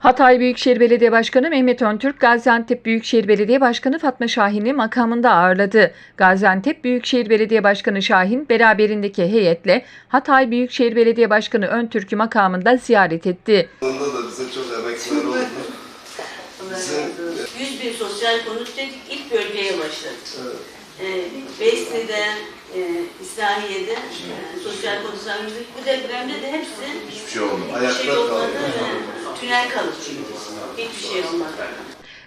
Hatay Büyükşehir Belediye Başkanı Mehmet Öntürk, Gaziantep Büyükşehir Belediye Başkanı Fatma Şahin'i makamında ağırladı. Gaziantep Büyükşehir Belediye Başkanı Şahin, beraberindeki heyetle Hatay Büyükşehir Belediye Başkanı Öntürk'ü makamında ziyaret etti. Onda da bize çok emekler oldu. Olsun. 100 bin sosyal konut dedik, ilk bölgeye başladık. Ee, Besni'de, e, İslahiye'de e, sosyal konutlar yüzük. Bu depremde de hepsi Hiçbir şey olmadı. şey Ayakta olmadı. kaldı. Tünel kalıcıydı. Hiçbir şey olmadı.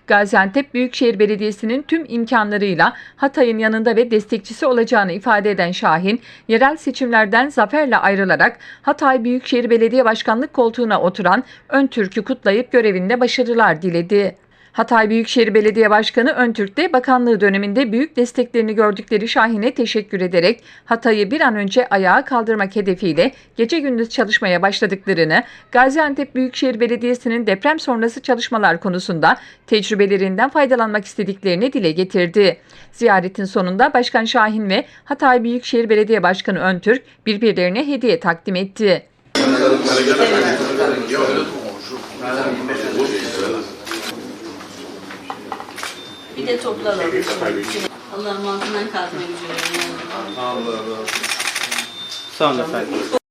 Gaziantep Büyükşehir Belediyesi'nin tüm imkanlarıyla Hatay'ın yanında ve destekçisi olacağını ifade eden Şahin, yerel seçimlerden zaferle ayrılarak Hatay Büyükşehir Belediye Başkanlık koltuğuna oturan Öntürk'ü kutlayıp görevinde başarılar diledi. Hatay Büyükşehir Belediye Başkanı Öntürk de bakanlığı döneminde büyük desteklerini gördükleri Şahin'e teşekkür ederek Hatay'ı bir an önce ayağa kaldırmak hedefiyle gece gündüz çalışmaya başladıklarını, Gaziantep Büyükşehir Belediyesi'nin deprem sonrası çalışmalar konusunda tecrübelerinden faydalanmak istediklerini dile getirdi. Ziyaretin sonunda Başkan Şahin ve Hatay Büyükşehir Belediye Başkanı Öntürk birbirlerine hediye takdim etti. Bir de toplanalım. Allah'ın altından kalkma gücü verin. Allah razı olsun. Sağ olun efendim.